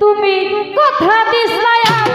তুমি কথা দিছলাই